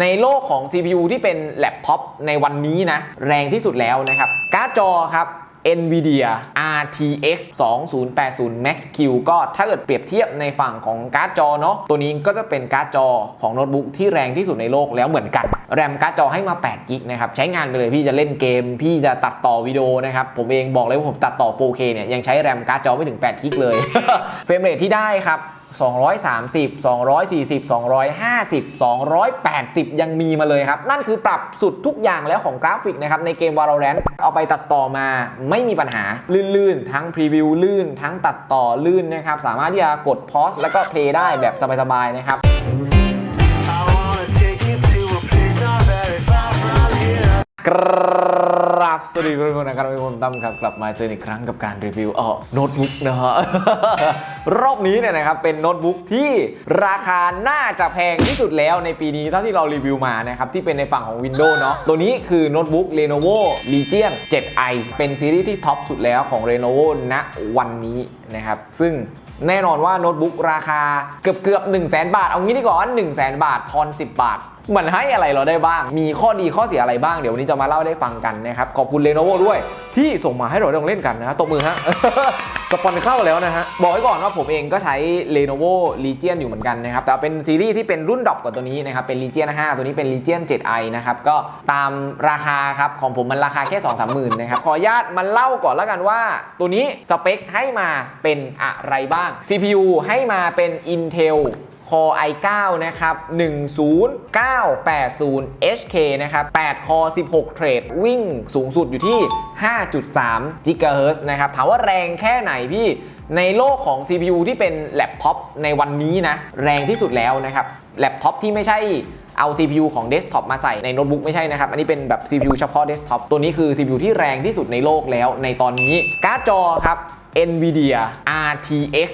ในโลกของ CPU ที่เป็นแล็ปท็อปในวันนี้นะ แรงที่สุดแล้วนะครับ การ์ดจอครับ NVIDIA RTX 2080 Max Q ก็ถ้าเกิดเปรียบเทียบในฝั่งของการ์ดจอเนาะตัวนี้ก็จะเป็นการ์ดจอของโน้ตบุ๊กที่แรงที่สุดในโลกแล้วเหมือนกัน แรมการ์ดจอให้มา8กิกนะครับ ใช้งานไปเลยพี่จะเล่นเกม พี่จะตัดต่อวิดีโอนะครับ ผมเองบอกเลยว่าผมตัดต่อ 4K เนี่ยยังใช้แรมการ์ดจอไม่ถึง8กิกเลย เฟรมเรทที่ได้ครับ 230 240 250 280 ยังมีมาเลยครับ นั่นคือปรับสุดทุกอย่างแล้วของกราฟิกนะครับ ในเกม Valorant เอาไปตัดต่อมาไม่มีปัญหา ลื่นๆ ทั้งพรีวิวลื่น ทั้งตัดต่อลื่นนะครับ สามารถที่จะกดพอสแล้วก็เพลย์ได้แบบสบายๆ นะครับกราบ สวัสดีทุกคนนะครับผมตั้มครับ กลับมาเจออีกครั้งกับการรีวิวเออโน้ตบุ๊กนะฮะ รอบนี้เนี่ยนะครับ เป็นโน้ตบุ๊กที่ราคาน่าจะแพงที่สุดแล้วในปีนี้เท่าที่เรารีวิวมานะครับ ที่เป็นในฝั่งของ Windows เนาะตัวนี้คือโน้ตบุ๊ก Lenovo Legion 7i เป็นซีรีส์ที่ท็อปสุดแล้วของ Lenovo ณวันนี้นะครับ ซึ่งแน่นอนว่าโน้ตบุ๊กราคาเกือบเกือบ1 0 0 0 0แบาท เอางี้ดีกว่าว่า1 0 0 0 0 0 บาททอน 10 บาท มันให้อะไรเราได้บ้าง มีข้อดีข้อเสียอะไรบ้าง เดี๋ยววันนี้จะมาเล่าได้ฟังกันนะครับ ขอบคุณ Lenovo ด้วย ที่ส่งมาให้เราได้ลองเล่นกันนะฮะตบมือฮะ สปอนเข้าแล้วนะฮะ บอกไว้ก่อนว่าผมเองก็ใช้ Lenovo Legion อยู่เหมือนกันนะครับ แต่เป็นซีรีส์ที่เป็นรุ่นดรอปกว่าตัวนี้นะครับ เป็น Legion 5 ตัวนี้เป็น Legion 7i นะครับ ก็ตามราคาครับ ของผมมันราคาแค่2 3หมื่นนะครับ ขออนุญาตมันเล่าก่อนแล้วกันว่า ตัวนี้สเปคให้มาเป็นอะไรบ้าง CPU ให้มาเป็น Intel Core i9 นะครับ 10980 HK นะครับ8 Core 16 เทรด วิ่งสูงสุดอยู่ที่ 5.3 GHz นะครับ ถามว่าแรงแค่ไหนพี่ ในโลกของ CPU ที่เป็นแล็ปท็อปในวันนี้นะ แรงที่สุดแล้วนะครับแล็ปท็อปที่ไม่ใช่เอา CPU ของเดสก์ท็อปมาใส่ในโน้ตบุ๊กไม่ใช่นะครับ อันนี้เป็นแบบ CPU เฉพาะเดสก์ท็อปตัวนี้คือ CPU ที่แรงที่สุดในโลกแล้วในตอนนี้ การ์ดจอครับ NVIDIA RTX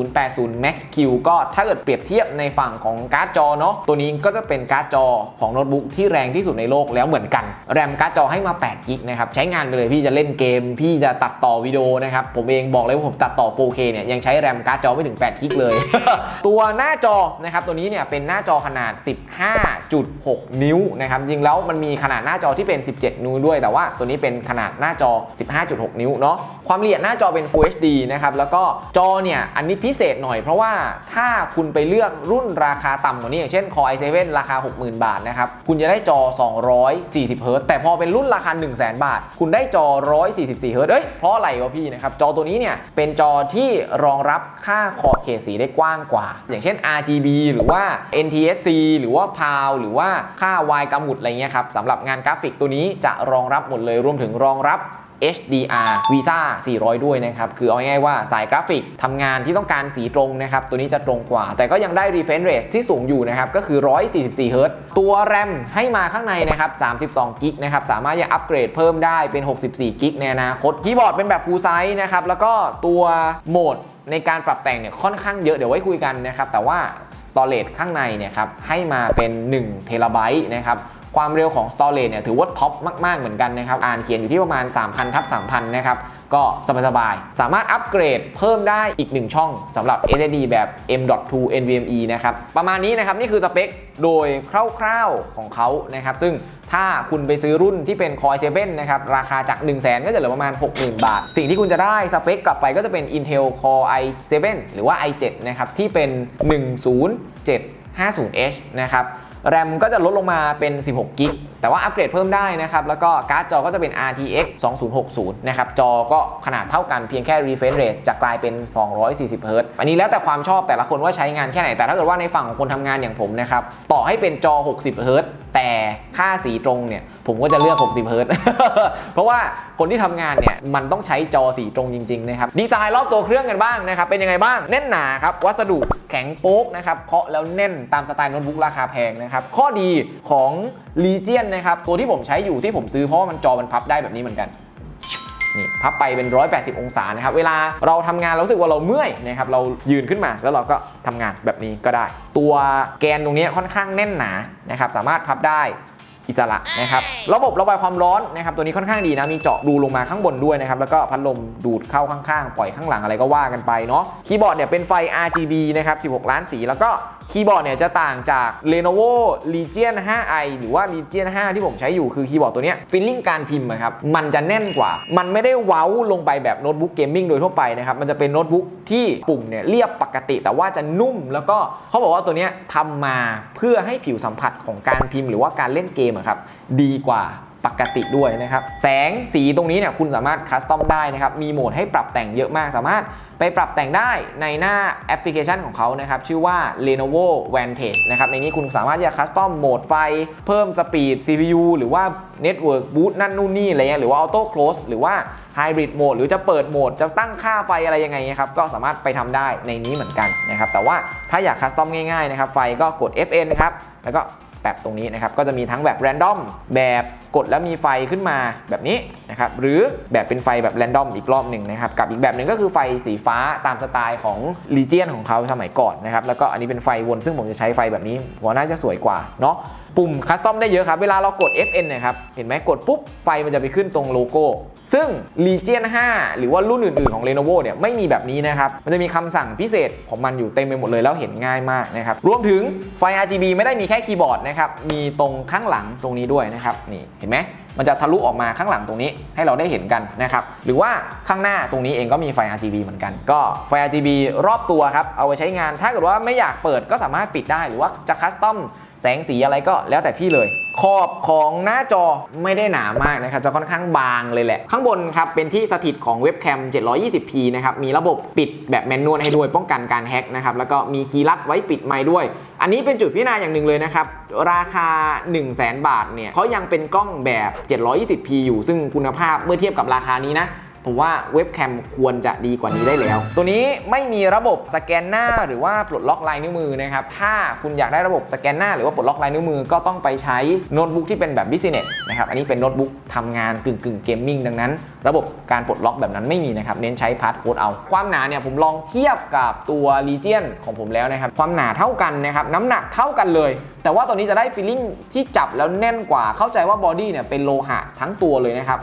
2080 Max Q ก็ถ้าเกิดเปรียบเทียบในฝั่งของการ์ดจอเนาะตัวนี้ก็จะเป็นการ์ดจอของโน้ตบุ๊กที่แรงที่สุดในโลกแล้วเหมือนกัน แรมการ์ดจอให้มา8กิกนะครับใช้งานไปเลยพี่จะเล่นเกม พี่จะตัดต่อวิดีโอนะครับผมเองบอกเลยว่าผมตัดต่อ 4K เนี่ยยังใช้แรมการ์ดจอไม่ถึง 8 กิกเลย ตัวหน้าจอนะครับตัวนี้เนี่ยเป็นหน้าจอขนาด 15.6 นิ้วนะครับจริงแล้วมันมีขนาดหน้าจอที่เป็น 17 นิ้วด้วย แต่ว่าตัวนี้เป็นขนาดหน้าจอ 15.6 นิ้วเนาะความละเอียดหน้าจอเป็น Full HD นะครับแล้วก็จอเนี่ยอันนี้พิเศษหน่อยเพราะว่าถ้าคุณไปเลือกรุ่นราคาต่ำกว่านี้อย่างเช่น Core i7 ราคา 60,000 บาทนะครับคุณจะได้จอ 240 Hz แต่พอเป็นรุ่นราคา 100,000 บาท คุณได้จอ 144 Hz เอ้ยเพราะอะไรวะพี่นะครับจอตัวนี้เนี่ยเป็นจอที่รองรับค่าขอบเขตสีได้กว้างกว่า อย่างเช่น RGB หรือว่า NTSC หรือว่า PAL หรือว่าค่า Y กำหมุดอะไรเงี้ยครับสำหรับงานกราฟิกตัวนี้จะรองรับหมดเลยรวมถึงรองรับ HDR Visa 400 ด้วยนะครับ คือเอาง่ายๆว่าสายกราฟิกทำงานที่ต้องการสีตรงนะครับ ตัวนี้จะตรงกว่า แต่ก็ยังได้ refresh rate ที่สูงอยู่นะครับ ก็คือ 144 Hz ตัว RAM ให้มาข้างในนะครับ 32กิกนะครับ สามารถจะอัปเกรดเพิ่มได้เป็น 64กิกในอนาคตคีย์บอร์ดเป็นแบบ full size นะครับ แล้วก็ตัวโหมดในการปรับแต่งเนี่ยค่อนข้างเยอะ เดี๋ยวไว้คุยกันนะครับ แต่ว่า storage ข้างในเนี่ยครับให้มาเป็น1เทราไบต์นะครับ ความเร็วของ storage เนี่ยถือว่าท็อปมากๆเหมือนกันนะครับอ่านเขียนอยู่ที่ประมาณ 3,000ทับ3,000นะครับก็สบายๆสามารถอัปเกรดเพิ่มได้อีก 1 ช่องสำหรับ SSD แบบ M.2 NVMe นะครับประมาณนี้นะครับนี่คือสเปคโดยคร่าวๆของเขานะครับซึ่งถ้าคุณไปซื้อรุ่นที่เป็น Core i7 นะครับ ราคาจาก 1 0 0 0 0แก็จะเหลือประมาณ 60,000 บาท สิ่งที่คุณจะได้สเปคกลับไปก็จะเป็น Intel Core i7 หรือว่า i7 นะครับ ที่เป็น 10750H นะครับ แรมก็จะลดลงมาเป็น 16 กิก แต่ว่าอัปเกรดเพิ่มได้นะครับ แล้วก็การ์ดจอก็จะเป็น RTX 2060 นะครับ จอก็ขนาดเท่ากันเพียงแค่ refresh rate จะกลายเป็น 240 Hz อันนี้แล้วแต่ความชอบแต่ละคนว่าใช้งานแค่ไหน แต่ถ้าเกิดว่าในฝั่งของคนทำงานอย่างผมนะครับ ต่อให้เป็นจอ 60 Hz แต่ค่าสีตรงเนี่ย ผมก็จะเลือก 60 Hz เพราะว่าคนที่ทำงานเนี่ย มันต้องใช้จอสีตรงจริง ๆ นะครับ ดีไซน์รอบตัวเครื่องกันบ้างนะครับ เป็นยังไงบ้าง แน่นหนาครับ วัสดุแข็งโป๊กนะครับ เคาะแล้วแน่นตามสไตล์โน้ตบุ๊กราคาแพงนะครับข้อดีของ Legion นะครับ ตัวที่ผมใช้อยู่ที่ผมซื้อเพราะว่ามันจอมันพับได้แบบนี้เหมือนกันนี่พับไปเป็น 180 องศานะครับ เวลาเราทำงานเรารู้สึกว่าเราเมื่อยนะครับเรายืนขึ้นมาแล้วเราก็ทำงานแบบนี้ก็ได้ ตัวแกนตรงนี้ค่อนข้างแน่นหนานะครับสามารถพับได้อิสระนะครับระบบระบายความร้อนนะครับตัวนี้ค่อนข้างดีนะมีเจาะรูลงมาข้างบนด้วยนะครับแล้วก็พัดลมดูดเข้าข้างๆ ปล่อยข้างหลังอะไรก็ว่ากันไปเนาะคีย์บอร์ดเนี่ยเป็นไฟ RGB นะครับ 16 ล้านสีแล้วก็ คีย์บอร์ดเนี่ยจะต่างจาก Lenovo Legion 5i หรือว่า Legion 5 ที่ผมใช้อยู่คือคีย์บอร์ดตัวเนี้ยฟีลลิ่งการพิมพ์ครับมันจะแน่นกว่า มันไม่ได้เว้าลงไปแบบโน้ตบุ๊กเกมมิ่งโดยทั่วไปนะครับมันจะเป็นโน้ตบุ๊กที่ปุ่มเนี่ยเรียบปกติ แต่ว่าจะนุ่มแล้วก็เขาบอกว่าตัวเนี้ยทำมาเพื่อให้ผิวสัมผัสของการพิมพ์ หรือว่าการเล่นเกมครับดีกว่า ปกติด้วยนะครับ แสงสีตรงนี้เนี่ยคุณสามารถคัสตอมได้นะครับ มีโหมดให้ปรับแต่งเยอะมาก สามารถไปปรับแต่งได้ในหน้าแอปพลิเคชันของเขานะครับ ชื่อว่า Lenovo Vantage นะครับ ในนี้คุณสามารถจะคัสตอมโหมดไฟ เพิ่มสปีด CPU หรือว่า Network Boot นั่นนู่นนี่อะไรเงี้ยหรือว่า Auto Close หรือว่า Hybrid Mode หรือจะเปิดโหมด จะตั้งค่าไฟอะไรยังไงนะครับ ก็สามารถไปทำได้ในนี้เหมือนกันนะครับ แต่ว่าถ้าอยากคัสตอมง่ายๆนะครับ ไฟก็กด FN นะครับ แล้วก็ แบบตรงนี้นะครับก็จะมีทั้งแบบ r รนดอมแบบกดแล้วมีไฟขึ้นมาแบบนี้นะครับหรือแบบเป็นไฟแบบ r รนดอมอีกรอบหนึ่งนะครับกับอีกแบบหนึ่งก็คือไฟสีฟ้าตามสไตล์ของลีเจียนของเขาสมัยก่อนนะครับแล้วก็อันนี้เป็นไฟวนซึ่งผมจะใช้ไฟแบบนี้หัวน่าจะสวยกว่าเนาะ ปุ่มคัสตอมได้เยอะครับ เวลาเรากด FN นะครับ เห็นไหมกดปุ๊บ ไฟมันจะไปขึ้นตรงโลโก้ ซึ่ง Legion 5 หรือว่ารุ่นอื่น ๆ ของ Lenovo เนี่ยไม่มีแบบนี้นะครับ มันจะมีคำสั่งพิเศษของมันอยู่เต็มไปหมดเลยแล้วเห็นง่ายมากนะครับ รวมถึงไฟ RGB ไม่ได้มีแค่คีย์บอร์ดนะครับ มีตรงข้างหลังตรงนี้ด้วยนะครับ นี่เห็นไหมมันจะทะลุออกมาข้างหลังตรงนี้ให้เราได้เห็นกันนะครับ หรือว่าข้างหน้าตรงนี้เองก็มีไฟ RGB เหมือนกัน ก็ไฟ RGB รอบตัวครับ เอาไว้ใช้งาน ถ้าเกิดว่าไม่อยากเปิดก็สามารถปิดได้ หรือว่าจะคัสตอม สงสีอะไรก็แล้วแต่พี่เลย ขอบของหน้าจอไม่ได้หนามากนะครับจะค่อนข้างบางเลยแหละ ข้างบนครับเป็นที่สถิตของเว็บแคม 720p นะครับมีระบบปิดแบบแมนนวลให้ด้วยป้องกันการแฮ็กนะครับแล้วก็มีคีย์ลัดไว้ปิดไมค์ด้วย อันนี้เป็นจุดพิจารณาอย่างหนึ่งเลยนะครับราคา 1 0 0 0 0แบาทเนี่ยเขายังเป็นกล้องแบบ 720p อยู่ซึ่งคุณภาพเมื่อเทียบกับราคานี้นะ ผมว่าเว็บแคมควรจะดีกว่านี้ได้แล้ว ตัวนี้ไม่มีระบบสแกนหน้าหรือว่าปลดล็อกลายนิ้วมือนะครับ ถ้าคุณอยากได้ระบบสแกนหน้าหรือว่าปลดล็อกลายนิ้วมือก็ต้องไปใช้โน้ตบุ๊กที่เป็นแบบบิสเนสนะครับ อันนี้เป็นโน้ตบุ๊กทำงานกึ่งกึ่งเกมมิ่งดังนั้น ระบบการปลดล็อกแบบนั้นไม่มีนะครับ เน้นใช้พาสโค้ดเอา ความหนาเนี่ยผมลองเทียบกับตัว Legion ของผมแล้วนะครับ ความหนาเท่ากันนะครับ น้ำหนักเท่ากันเลย แต่ว่าตัวนี้จะได้ฟีลลิ่งที่จับแล้วแน่นกว่า เข้าใจว่าบอดี้เนี่ยเป็นโลหะทั้งตัวเลยนะครับ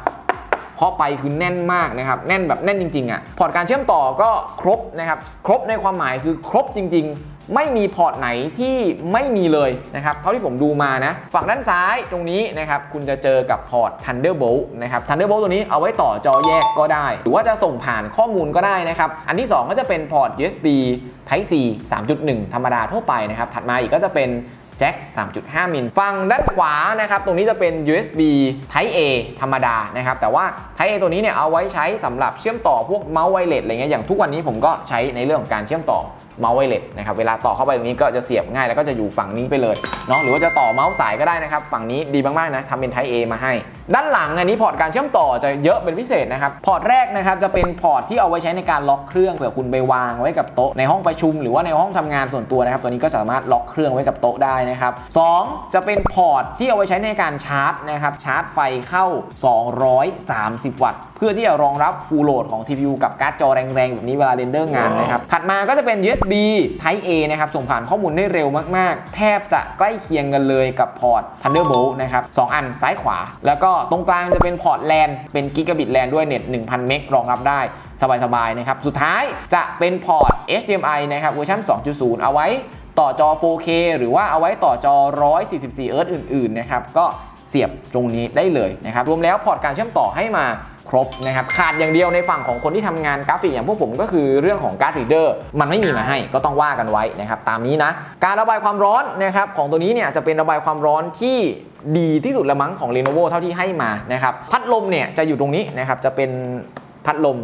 าะไปคือแน่นมากนะครับแน่นแบบแน่นจริงๆอะ่ะพอร์ตการเชื่อมต่อก็ครบนะครับครบในความหมายคือครบจริง ๆไม่มีพอร์ตไหนที่ไม่มีเลยนะครับเท่าที่ผมดูมานะ ฝั่งด้านซ้ายตรงนี้นะครับคุณจะเจอกับพอร์ต Thunderbolt นะครับ Thunderbolt ตัวนี้เอาไว้ต่อจอแยกก็ได้ หรือว่าจะส่งผ่านข้อมูลก็ได้นะครับ อันที่ 2 ก็จะเป็นพอร์ต USB Type C 3.1 ธรรมดาทั่วไปนะครับ ถัดมาอีกก็จะเป็น จ็ค 3.5 มิล ฝั่งด้านขวานะครับ ตรงนี้จะเป็น USB Type A ธรรมดานะครับ แต่ว่า Type A ตัวนี้เนี่ยเอาไว้ใช้สำหรับเชื่อมต่อพวกเมาส์ไวเลสอะไรเงี้ย อย่างทุกวันนี้ผมก็ใช้ในเรื่องของการเชื่อมต่อเมาส์ไวเลสนะครับ เวลาต่อเข้าไปตรงนี้ก็จะเสียบง่ายแล้วก็จะอยู่ฝั่งนี้ไปเลยเนาะ หรือว่าจะต่อเมาส์สายก็ได้นะครับ ฝั่งนี้ดีมากๆนะทำเป็น Type A มาให้ด้านหลังอันนี้พอร์ตการเชื่อมต่อจะเยอะเป็นพิเศษนะครับ พอร์ตแรกนะครับจะเป็นพอร์ตที่เอาไว้ใช้ในการล็อกเครื่องเผื่อคุณไปวางไว้กับโต๊ะในห้องประชุม หรือว่าในห้องทำงานส่วนตัวนะครับ ตัวนี้ก็สามารถล็อกเครื่องไว้กับโต๊ะได้นะครับสองจะเป็นพอร์ตที่เอาไว้ใช้ในการชาร์จนะครับชาร์จไฟเข้า 230 วัตต์เพื่อที่จะรองรับฟูลโหลดของ CPU กับการ์ดจอแรงๆ แบบนี้เวลาเรนเดอร์งานนะครับ ถัดมาก็จะเป็น USB Type A นะครับ ส่งผ่านข้อมูลได้เร็วมากๆ แทบจะใกล้เคียงกันเลยกับพอร์ต Thunderbolt นะครับสองอันซ้ายขวา แล้วก็ตรงกลางจะเป็นพอร์ต LAN เป็น Gigabit LAN ด้วยเน็ต 1,000 เมกรองรับได้สบายๆนะครับ สุดท้ายจะเป็นพอร์ต HDMI นะครับเวอร์ชัน2.0 เอาไว้ต่อจอ 4K หรือว่าเอาไว้ต่อจอ 144 เอิร์ธอื่น ๆ นะครับ ก็เสียบตรงนี้ได้เลยนะครับ รวมแล้วพอร์ตการเชื่อมต่อให้มา ครบนะครับขาดอย่างเดียวในฝั่งของคนที่ทำงานกราฟิกอย่างพวกผมก็คือเรื่องของการ์ดรีเดอร์มันไม่มีมาให้ก็ต้องว่ากันไว้นะครับตามนี้นะการระบายความร้อนนะครับของตัวนี้เนี่ยจะเป็นระบายความร้อนที่ดีที่สุดละมั้งของ Lenovo เท่าที่ให้มานะครับพัดลมเนี่ยจะอยู่ตรงนี้นะครับจะเป็นพัดลม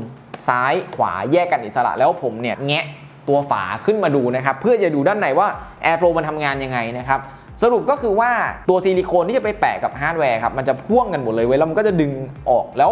ซ้ายขวาแยกกันอิสระแล้วผมเนี่ยแงะตัวฝาขึ้นมาดูนะครับเพื่อจะดูด้านในว่า Airflow มันทำงานยังไงนะครับสรุปก็คือว่าตัวซิลิโคนที่จะไปแปะกับฮาร์ดแวร์ครับมันจะพ่วงกันหมดเลยเว้ยแล้วมันก็จะดึงออกแล้ว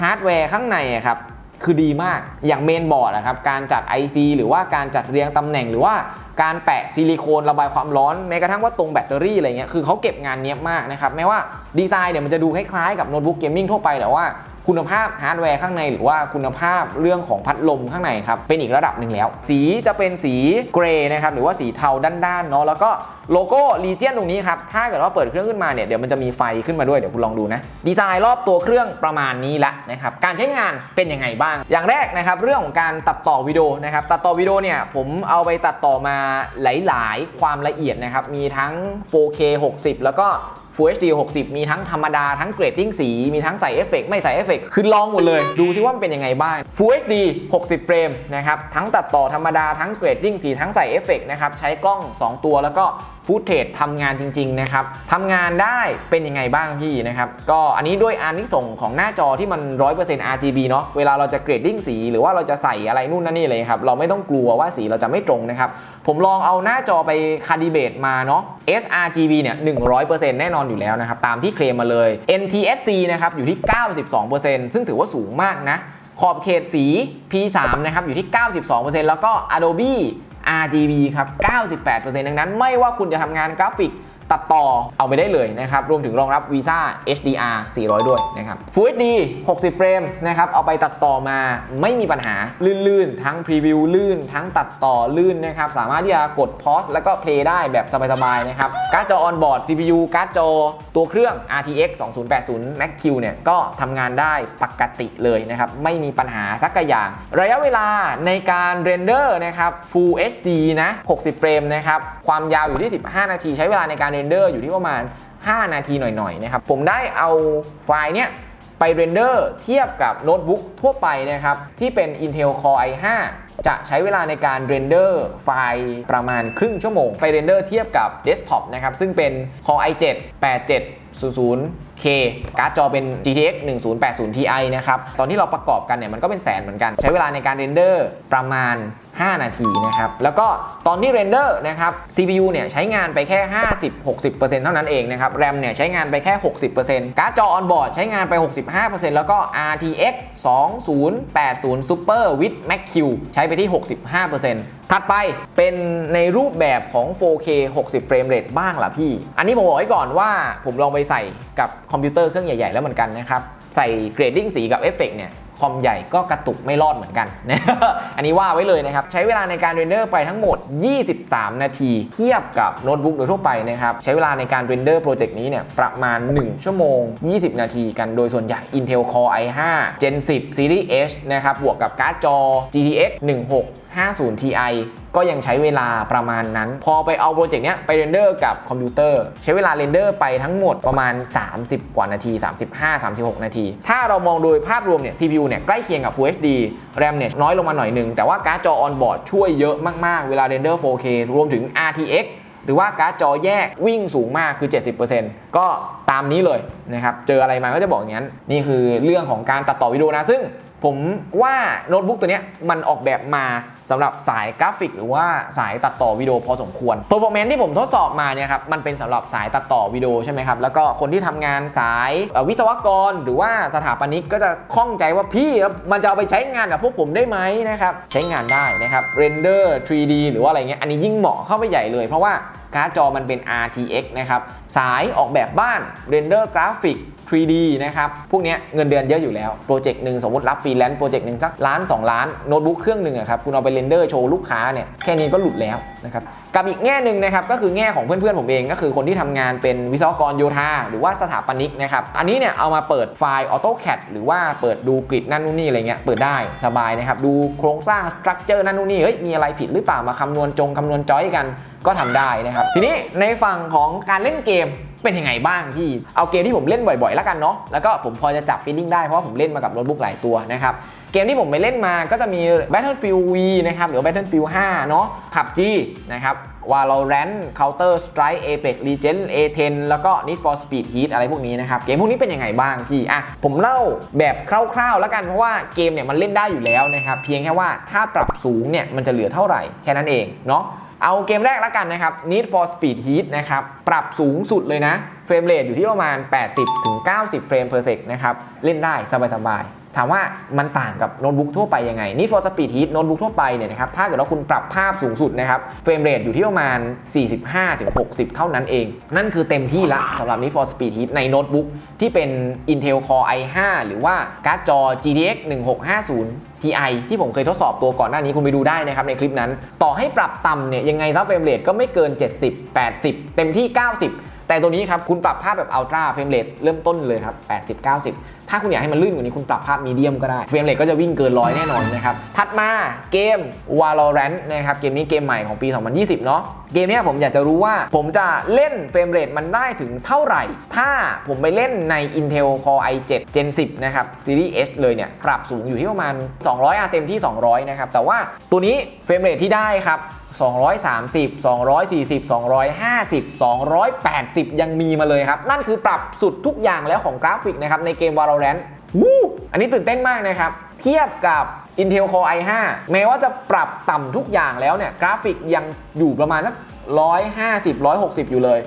ฮาร์ดแวร์ข้างในอะครับคือดีมากอย่างเมนบอร์ดนะครับการจัด IC หรือว่าการจัดเรียงตำแหน่งหรือว่าการแปะซิลิโคนระบายความร้อนแม้กระทั่งว่าตรงแบตเตอรี่อะไรเงี้ยคือเขาเก็บงานเนี้ยมากนะครับแม้ว่าดีไซน์เนี่ยมันจะดูคล้ายๆกับโน้ตบุ๊กเกมมิ่งทั่วไปแต่ว่า คุณภาพฮาร์ดแวร์ข้างในหรือว่าคุณภาพเรื่องของพัดลมข้างในครับเป็นอีกระดับหนึ่งแล้ว สีจะเป็นสีเกรย์นะครับหรือว่าสีเทาด้านๆเนาะแล้วก็โลโก้ลีเจียนตรงนี้ครับถ้าเกิดว่าเปิดเครื่องขึ้นมาเนี่ยเดี๋ยวมันจะมีไฟขึ้นมาด้วยเดี๋ยวคุณลองดูนะดีไซน์รอบตัวเครื่องประมาณนี้ละนะครับการใช้งานเป็นยังไงบ้าง อย่างแรกนะครับเรื่องของการตัดต่อวิดีโอนะครับตัดต่อวิดีโอเนี่ยผมเอาไปตัดต่อมาหลาย ๆ ความละเอียดนะครับมีทั้ง 4K 60 แล้วก็ Full HD 60 มีทั้งธรรมดาทั้งเกรดดิ้งสี มีทั้งใส่เอฟเฟกต์ไม่ใส่เอฟเฟกต์คือลองหมดเลย ดูที่ว่ามันเป็นยังไงบ้าง Full HD 60 เฟรมนะครับทั้งตัดต่อธรรมดาทั้งเกรดดิ้งสีทั้งใส่เอฟเฟกต์นะครับใช้กล้อง 2 ตัวแล้วก็ฟูตเทจทำงานจริงๆนะครับทำงานได้เป็นยังไงบ้างพี่นะครับก็อันนี้ด้วยอานิสงส์ของหน้าจอที่มัน 100% RGB เนาะเวลาเราจะเกรดดิ้งสี หรือว่าเราจะใส่อะไรนู่นนั่นนี่เลยครับเราไม่ต้องกลัวว่าสีเราจะไม่ตรงนะครับ ผมลองเอาหน้าจอไปคาดิเบตมาเนาะ sRGB เนี่ย 100%แน่นอนอยู่แล้วนะครับ ตามที่เคลมมาเลย NTSC นะครับ อยู่ที่ 92%ซึ่งถือว่าสูงมากนะ ขอบเขตสี P3 นะครับ อยู่ที่ 92%แล้วก็ Adobe RGB ครับ 98%ดังนั้นไม่ว่าคุณจะทำงานกราฟิก ตัดต่อเอาไปได้เลยนะครับ รวมถึงรองรับ Visa HDR 400 ด้วยนะครับ Full HD 60 เฟรมนะครับ เอาไปตัดต่อมาไม่มีปัญหา ลื่นๆ ทั้งพรีวิวลื่น ทั้งตัดต่อลื่นนะครับ สามารถที่จะกด pause แล้วก็ play ได้แบบสบายๆ นะครับ การ์ดจอ on board CPU การ์ดจอตัวเครื่อง RTX 2080 Max Q เนี่ย ก็ทำงานได้ปกติเลยนะครับ ไม่มีปัญหาสักอย่าง ระยะเวลาในการเรนเดอร์นะครับ Full HD นะ 60 เฟรมนะครับ ความยาวอยู่ที่ 15 นาที ใช้เวลาในการเรนเดอร์อยู่ที่ประมาณ 5 นาทีหน่อยๆนะครับผมได้เอาไฟล์เนี้ยไปเรนเดอร์เทียบกับโน้ตบุ๊กทั่วไปนะครับที่เป็น Intel Core i5 จะใช้เวลาในการเรนเดอร์ไฟล์ประมาณครึ่งชั่วโมง ไปเรนเดอร์เทียบกับเดสก์ท็อปนะครับซึ่งเป็น Core i7 K การ์ดจอเป็น GTX 1080 Ti นะครับ ตอนที่เราประกอบกันเนี่ยมันก็เป็นแสนเหมือนกัน ใช้เวลาในการเรนเดอร์ประมาณ 5 นาทีนะครับ แล้วก็ตอนที่เรนเดอร์นะครับ CPU เนี่ยใช้งานไปแค่ 50-60%เท่านั้นเองนะครับ RAM เนี่ยใช้งานไปแค่ 60%การ์ดจอ on board ใช้งานไป 65%แล้วก็ RTX 2080 Super with Max Q ใช้ไปที่ 65%ถัดไปเป็นในรูปแบบของ 4K 60 เฟรมเรทบ้างล่ะพี่ อันนี้ผมบอกไว้ก่อนว่าผมลองไปใส่กับคอมพิวเตอร์เครื่องใหญ่ ๆ แล้วเหมือนกันนะครับ ใส่เกรดดิ้งสีกับเอฟเฟกเนี่ย คอมใหญ่ก็กระตุกไม่รอดเหมือนกันนะอันนี้ว่าไว้เลยนะครับ ใช้เวลาในการเรนเดอร์ไปทั้งหมด 23 นาที เทียบกับโน้ตบุ๊กโดยทั่วไปนะครับ ใช้เวลาในการเรนเดอร์โปรเจกต์นี้เนี่ยประมาณ 1 ชั่วโมง 20 นาทีกันโดยส่วนใหญ่ Intel Core i5 Gen 10 Series H นะครับบวกกับการ์ดจอ GTX 1650 Ti ก็ยังใช้เวลาประมาณนั้น พอไปเอาโปรเจกต์เนี้ยไปเรนเดอร์กับคอมพิวเตอร์ ใช้เวลาเรนเดอร์ไปทั้งหมดประมาณ 30 กว่านาที 35-36 นาที ถ้าเรามองโดยภาพรวมเนี่ย CPU เนี่ยใกล้เคียงกับ Full HD RAM เนี่ยน้อยลงมาหน่อยหนึงแต่ว่าการ์ดจอออนบอร์ดช่วยเยอะมากๆ เวลาเรนเดอร์ 4K รวมถึง RTX หรือว่าการ์ดจอแยกวิ่งสูงมากคือ 70%ก็ตามนี้เลยนะครับ เจออะไรมาก็จะบอกอย่างนั้น นี่คือเรื่องของการตัดต่อวิดีโอนะ ซึ่งผมว่าโน้ตบุ๊กตัวนี้มันออกแบบมา สำหรับสายกราฟิก หรือว่าสายตัดต่อวิดีโอพอสมควร performance ที่ผมทดสอบมาเนี่ยครับมันเป็นสำหรับสายตัดต่อวิดีโอใช่ไหมครับแล้วก็คนที่ทำงานสายวิศวกร หรือว่าสถาปนิกก็จะข้องใจว่าพี่มันจะเอาไปใช้งานกับพวกผมได้ไหมนะครับใช้งานได้นะครับ render 3D หรือว่าอะไรเงี้ยอันนี้ยิ่งเหมาะเข้าไปใหญ่เลยเพราะว่าการ์ดจอมันเป็น RTX นะครับ สายออกแบบบ้านเรนเดอร์กราฟิก 3D นะครับ พวกเนี้ยเงินเดือนเยอะอยู่แล้ว โปรเจกต์หนึ่งสมมติรับฟรีแลนซ์โปรเจกต์หนึ่งสักล้าน 2 ล้าน โน้ตบุ๊กเครื่องหนึ่งอะครับ คุณเอาไปเรนเดอร์โชว์ลูกค้าเนี่ยแค่นี้ก็หลุดแล้วนะครับกับอีกแง่หนึ่งนะครับก็คือแง่ของเพื่อนๆผมเองก็คือคนที่ทำงานเป็นวิศวกรโยธาหรือว่าสถาปนิกนะครับอันนี้เนี่ยเอามาเปิดไฟล์ AutoCAD หรือว่าเปิดดูกริดนั่นนู่นนี่อะไรเงี้ยเปิดได้สบายนะครับดูโครงสร้างสตรัคเจอร์นั่นนู่นนี่เฮ้ยมีอะไรผิดหรือเปล่ามาคำนวณจงคำนวณจอยกันก็ทำได้นะครับทีนี้ในฝั่งของการเล่นเกม เป็นยังไงบ้างพี่ เอาเกมที่ผมเล่นบ่อยๆ แล้วกันเนาะ แล้วก็ผมพอจะจับฟีลลิ่งได้ เพราะว่าผมเล่นมากับโน้ตบุ๊กหลายตัวนะครับ เกมที่ผมไปเล่นมาก็จะมี Battlefield V นะครับ หรือว่า Battlefield 5 เนาะ PUBG นะครับ Valorant Counter Strike Apex Legends A10 แล้วก็ Need for Speed Heat อะไรพวกนี้นะครับ เกมพวกนี้เป็นยังไงบ้างพี่ อะ ผมเล่าแบบคร่าวๆ แล้วกัน เพราะว่าเกมเนี่ยมันเล่นได้อยู่แล้วนะครับ เพียงแค่ว่าถ้าปรับสูงเนี่ยมันจะเหลือเท่าไหร่แค่นั้นเองเนาะ เอาเกมแรกแล้วกันนะครับ Need for Speed Heat นะครับ ปรับสูงสุดเลยนะ เฟรมเรทอยู่ที่ประมาณ 80-90 เฟรม per sec นะครับ เล่นได้สบายๆ ถามว่ามันต่างกับโน้ตบุ๊กทั่วไปยังไง นี่ for speed heat โน้ตบุ๊กทั่วไปเนี่ยนะครับ ถ้าเกิดว่าคุณปรับภาพสูงสุดนะครับ เฟรมเรทอยู่ที่ประมาณ 45-60 เท่านั้นเอง นั่นคือเต็มที่ละสำหรับ Need for Speed Heat ในโน้ตบุ๊กที่เป็น Intel Core i5 หรือว่าการ์ดจอ GTX 1650 Ti ที่ผมเคยทดสอบตัวก่อนหน้านี้คุณไปดูได้นะครับในคลิปนั้น ต่อให้ปรับต่ำเนี่ยยังไงซับเฟรมเรทก็ไม่เกิน 70 80 เต็มที่ 90 แต่ตัวนี้ครับคุณปรับภาพแบบอัลตร้าเฟรมเรทเริ่มต้นเลยครับ80 90 ถ้าคุณอยากให้มันลื่นกว่านี้คุณปรับภาพมีเดียมก็ได้เฟรมเรทก็จะวิ่งเกินร้อยแน่นอนนะครับถัดมาเกม Valorant นะครับเกมนี้เกมใหม่ของปี 2020 เนาะเกมนี้ผมอยากจะรู้ว่าผมจะเล่นเฟรมเรทมันได้ถึงเท่าไหร่ ถ้าผมไปเล่นใน Intel Core i7 Gen 10 นะครับ Series H เลยเนี่ย ปรับสูงอยู่ที่ประมาณ 200อะเต็มที่ 200 นะครับ แต่ว่าตัวนี้เฟรมเรทที่ได้ครับ230 240 250 280 ยังมีมาเลยครับ นั่นคือปรับสุดทุกอย่างแล้วของกราฟิกนะครับในเกม Valorant วู้อันนี้ตื่นเต้นมากนะครับ เทียบกับ Intel Core i5 แม้ว่าจะปรับต่ำทุกอย่างแล้วเนี่ย กราฟิกยังอยู่ประมาณสัก150 160 อยู่เลย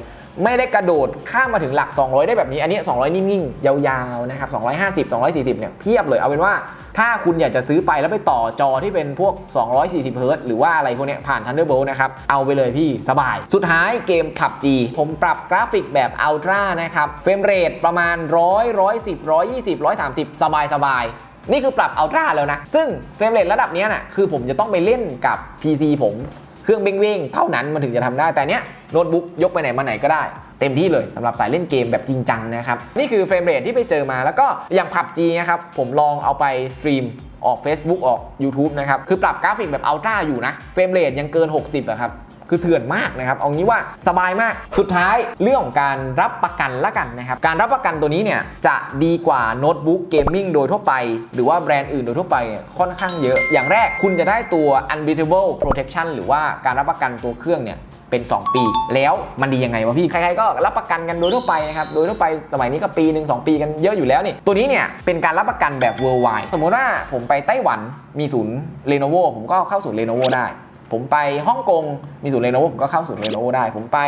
ไม่ได้กระโดดข้ามมาถึงหลัก 200 ได้แบบนี้ อันนี้ 200 นิ่งๆ ยาวๆ นะครับ 250 240 เนี่ยเทียบเลย เอาเป็นว่า ถ้าคุณอยากจะซื้อไปแล้วไปต่อจอที่เป็นพวก 240เฮิรตซ์หรือว่าอะไรพวกนี้ผ่าน Thunderbolt นะครับ เอาไปเลยพี่สบาย สุดท้ายเกมขับ G ผมปรับกราฟิกแบบ Ultra นะครับ เฟรมเรทประมาณ 100 110 120 130 สบายสบายนี่คือปรับ Ultra แล้วนะ ซึ่งเฟรมเรทระดับนี้ยน่ะคือผมจะต้องไปเล่นกับ PC ผม เครื่องเบ้งๆเท่านั้นมันถึงจะทำได้แต่เนี้ยโน้ตบุ๊กยกไปไหนมาไหนก็ได้ เต็มที่เลยสำหรับสายเล่นเกมแบบจริงจังนะครับ นี่คือเฟรมเรทที่ไปเจอมาแล้วก็อย่างผับจีนะครับผมลองเอาไปสตรีมออก Facebook ออก YouTube นะครับ คือปรับกราฟิกแบบอัลตร้าอยู่นะ เฟรมเรทยังเกิน 60อะครับ คือเถื่อนมากนะครับ เอางี้ว่าสบายมาก สุดท้ายเรื่องของการรับประกันละกันนะครับ การรับประกันตัวนี้เนี่ยจะดีกว่าโน้ตบุ๊กเกมมิ่งโดยทั่วไป หรือว่าแบรนด์อื่นโดยทั่วไปค่อนข้างเยอะ อย่างแรกคุณจะได้ตัว unbeatable protection หรือว่าการรับประกันตัวเครื่องเนี่ยเป็น 2 ปี แล้วมันดียังไงวะพี่ ใครๆก็รับประกันกันโดยทั่วไปนะครับ โดยทั่วไปสมัยนี้ก็ปีหนึ่ง2ปีกันเยอะอยู่แล้วนี่ ตัวนี้เนี่ยเป็นการรับประกันแบบ worldwide สมมติว่าผมไปไต้หวันมีศูนย์ Lenovo ผมก็เข้าศูนย์ Lenovo ได้ ผมไปฮ่องกงมีศูนย์ Lenovo ผมก็เข้าศูนย์ Lenovo ได้ ผมไป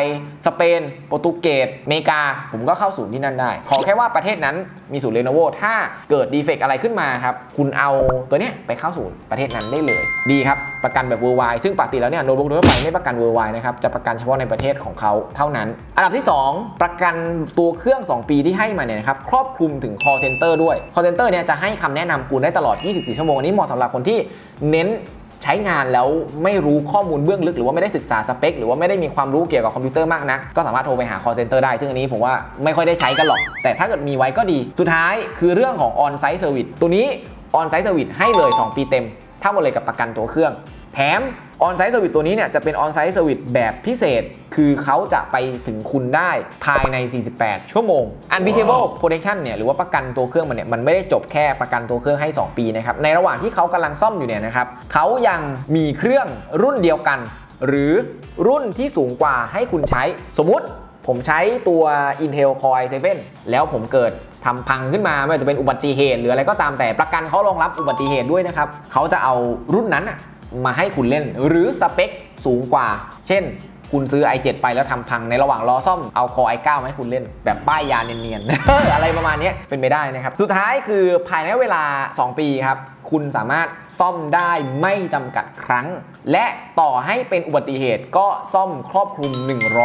สเปนโปรตุเกสอเมริกา ผมก็เข้าศูนย์ที่นั่นได้ ขอแค่ว่าประเทศนั้นมีศูนย์ Lenovo ถ้าเกิดดีเฟกอะไรขึ้นมาครับ คุณเอาตัวเนี้ยไปเข้าศูนย์ประเทศนั้นได้เลย ดีครับ ประกันแบบ worldwide ซึ่งปกติแล้วเนี่ยโน้ตบุ๊กทั่วไปไม่ประกัน worldwide นะครับจะประกันเฉพาะในประเทศของเขาเท่านั้น อันดับที่ 2 ประกันตัวเครื่อง 2 ปีที่ให้มาเนี่ยนะครับครอบคลุมถึง call center ด้วย call center เนี่ยจะให้คำแนะนำคุณได้ตลอด 24 ชั่วโมงอันนี้เหมาะสำหรับคนที่เน้น ใช้งานแล้วไม่รู้ข้อมูลเบื้องลึกหรือว่าไม่ได้ศึกษาสเปค หรือว่าไม่ได้มีความรู้เกี่ยวกับคอมพิวเตอร์มากนะก็สามารถโทรไปหา call center ได้ ซึ่งอันนี้ผมว่าไม่ค่อยได้ใช้กันหรอก แต่ถ้าเกิดมีไว้ก็ดี สุดท้ายคือเรื่องของ on site service ตัวนี้ on site service ให้เลย 2 ปีเต็มเท่ากันเลยกับประกันตัวเครื่อง แถม on site service ตัวนี้เนี่ยจะเป็น on site service แบบพิเศษ คือเขาจะไปถึงคุณได้ภายใน 48 ชั่วโมง unbeatable protection เนี่ยหรือว่าประกันตัวเครื่องมันเนี่ยมันไม่ได้จบแค่ประกันตัวเครื่องให้ 2 ปีนะครับ ในระหว่างที่เขากำลังซ่อมอยู่เนี่ยนะครับเขายังมีเครื่องรุ่นเดียวกัน หรือรุ่นที่สูงกว่าให้คุณใช้ สมมุติผมใช้ตัว Intel Core i7 แล้วผมเกิดทำพังขึ้นมาไม่ว่าจะเป็นอุบัติเหตุหรืออะไรก็ตามแต่ประกันเขารองรับอุบัติเหตุด้วยนะครับเขาจะเอารุ่นนั้นน่ะ มาให้คุณเล่น หรือสเปคสูงกว่า เช่น คุณซื้อ i7 ไปแล้วทำพังในระหว่างรอซ่อมเอาคอ i9 มาให้คุณเล่น แบบป้ายยาเนียนๆ อะไรประมาณนี้เป็นไปได้นะครับ สุดท้ายคือภายในเวลา 2 ปีครับ คุณสามารถซ่อมได้ไม่จำกัดครั้ง และต่อให้เป็นอุบัติเหตุก็ซ่อมครอบคลุม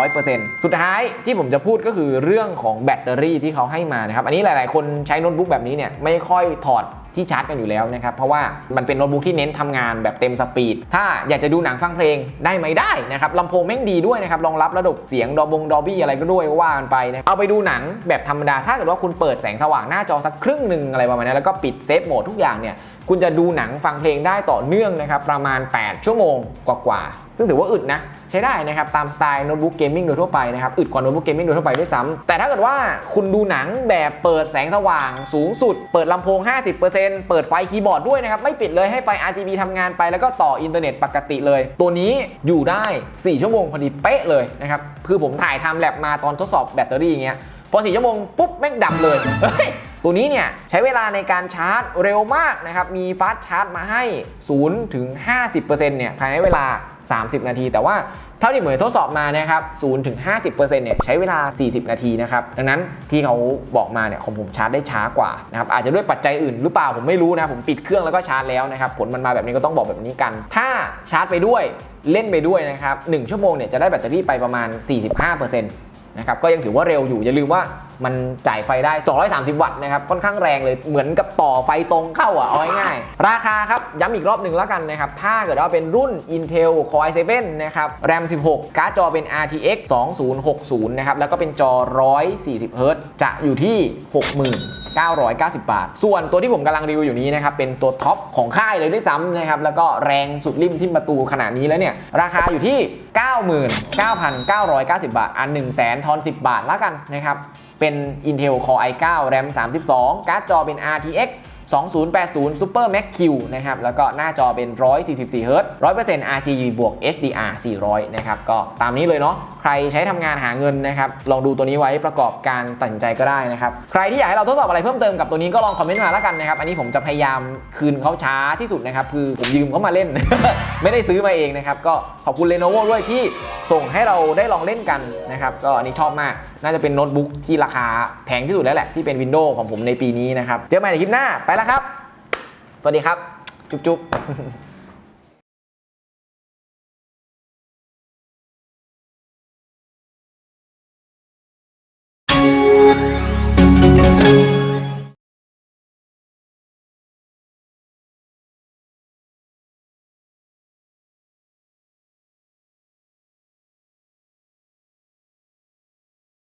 100%สุดท้ายที่ผมจะพูดก็คือเรื่องของแบตเตอรี่ที่เขาให้มานะครับ อันนี้หลาย ๆ คนใช้โน้ตบุ๊กแบบนี้เนี่ยไม่ค่อยถอดที่ชาร์จกันอยู่แล้วนะครับ เพราะว่ามันเป็นโน้ตบุ๊กที่เน้นทำงานแบบเต็มสปีด ถ้าอยากจะดูหนังฟังเพลงได้ไหมได้นะครับลำโพงแม่งดีด้วยนะครับ รองรับระดับเสียงดอบงดอบี้อะไรก็ด้วยว่ากันไปนะเอาไปดูหนังแบบธรรมดา ถ้าเกิดว่าคุณเปิดแสงสว่างหน้าจอสักครึ่งหนึ่งอะไรประมาณนี้แล้วก็ปิดเซฟโหมดทุกอย่างเนี่ย คุณจะดูหนังฟังเพลงได้ต่อเนื่องนะครับประมาณ 8 ชั่วโมงกว่าๆซึ่งถือว่าอึดนะใช้ได้นะครับตามสไตล์โน้ตบุ๊กเกมมิ่งโดยทั่วไปนะครับอึดกว่าโน้ตบุ๊กเกมมิ่งโดยทั่วไปด้วยซ้ำแต่ถ้าเกิดว่าคุณดูหนังแบบเปิดแสงสว่างสูงสุด เปิดลำโพง 50%เปิดไฟคีย์บอร์ดด้วยนะครับไม่ปิดเลยให้ไฟ RGB ทำงานไปแล้วก็ต่ออินเทอร์เน็ตปกติเลย ตัวนี้อยู่ได้ 4 ชั่วโมงพอดีเป๊ะเลยนะครับคือผมถ่ายทำแลบมาตอนทดสอบแบตเตอรี่เงี้ยพอ4ชั่วโมงปุ๊บแม่งดับเลยเฮ้ย ตัวนี้เนี่ยใช้เวลาในการชาร์จเร็วมากนะครับ มีฟาสชาร์จมาให้ 0 ถึง 50%เนี่ยภายในเวลา 30 นาที แต่ว่าเท่าที่เหมือนทดสอบมานะครับ 0 ถึง 50%เนี่ยใช้เวลา 40 นาทีนะครับ ดังนั้นที่เขาบอกมาเนี่ยของผมชาร์จได้ช้ากว่านะครับ อาจจะด้วยปัจจัยอื่นหรือเปล่าผมไม่รู้นะ ผมปิดเครื่องแล้วก็ชาร์จแล้วนะครับ ผลมันมาแบบนี้ก็ต้องบอกแบบนี้กัน ถ้าชาร์จไปด้วยเล่นไปด้วยนะครับ1ชั่วโมงเนี่ยจะได้แบตเตอรี่ไปประมาณ 45%นะครับ ก็ยังถือว่าเร็วอยู่ อย่าลืมว่า มันจ่ายไฟได้ 230 วัตต์นะครับ ค่อนข้างแรงเลย เหมือนกับต่อไฟตรงเข้าอะ เอาง่ายๆ ราคาครับ ย้ำอีกรอบหนึ่งแล้วกันนะครับ ถ้าเกิดว่าเป็นรุ่น Intel Core i7 นะครับ RAM 16 การ์ดจอเป็น RTX 2060 นะครับ แล้วก็เป็นจอ 140 Hz จะอยู่ที่6990 บาท ส่วนตัวที่ผมกำลังรีวิวอยู่นี้นะครับ เป็นตัวท็อปของค่ายเลยด้วยซ้ำนะครับ แล้วก็แรงสุดริมที่ประตูขนาดนี้แล้วเนี่ย ราคาอยู่ที่ 99,990 บาท อัน 1 0 0 0 0แทอน 10 บาทแล้วกันนะครับ เป็น Intel Core i9 RAM 32 การ์ดจอเป็น RTX 2080 Super Max Q นะครับ แล้วก็หน้าจอเป็น 144 Hz 100% RGB บวก HDR 400 นะครับ ก็ตามนี้เลยเนาะใครใช้ทำงานหาเงินนะครับลองดูตัวนี้ไว้ประกอบการตัดสินใจก็ได้นะครับใครที่อยากให้เราทดสอบอะไรเพิ่มเติมกับตัวนี้ก็ลองคอมเมนต์มาแล้วกันนะครับอันนี้ผมจะพยายามคืนเขาช้าที่สุดนะครับคือผมยืมเขามาเล่น ไม่ได้ซื้อมาเองนะครับก็ขอบคุณ Lenovo ด้วยที่ส่งให้เราได้ลองเล่นกันนะครับก็อันนี้ชอบมากน่าจะเป็นโน้ตบุ๊กที่ราคาแพงที่สุดแล้วแหละที่เป็น Windows ของผมในปีนี้นะครับเจอกันใหม่ในคลิปหน้าไปแล้วครับ สวัสดีครับ จุ๊บ